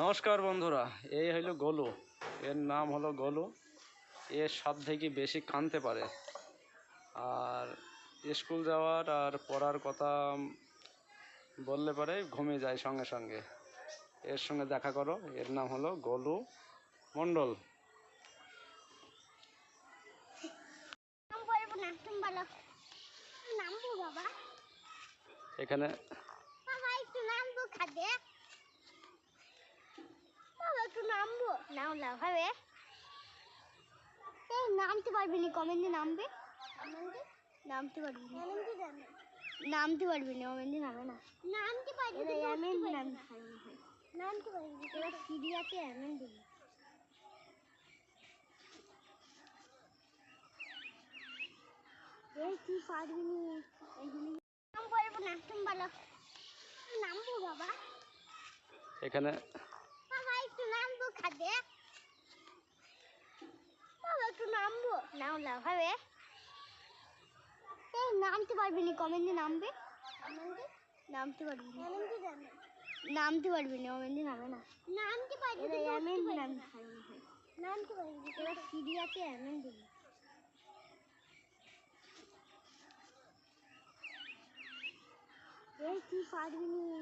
নমস্কার বন্ধুরা এই হলো গোলু। এর নাম হলো গোলু। এর সব থেকে বেশি কানতে পারে। আর স্কুল যাওয়ার আর পড়ার কথা বললে পরে ঘুমিয়ে যায় সঙ্গে সঙ্গে। এর সঙ্গে দেখা করো এর নাম হলো গোলু মণ্ডল। এখানে বাবা একটু নামবো খাদে বাবা একটু নামবো নাও না ভাবে এই নামতে পারবি না কমেন্টে নামবে। নামতে পারবি নামতে পারবি না কমেন্টে নামে না। নামতে পারবি না এমন নামতে নামতে পারবি। এবার সিরিয়াতে এমন দিবি। এই তুই পারবি না এইগুলি নাম বলব না তুমি বলো। নামবো বাবা। এখানে বাবা একটু নামবো খাদে বাবা একটু নামবো নাও না ভাবে এই নামতে পারবি না কমেন্টে নামবে। নামতে পারবি নামতে পারবি না কমেন্টে নামে না। নামতে পারবি না নামতে পারবি। নামতে পারবি এবার সিরিয়াতে এমন দিবি। এই তুই পারবি না।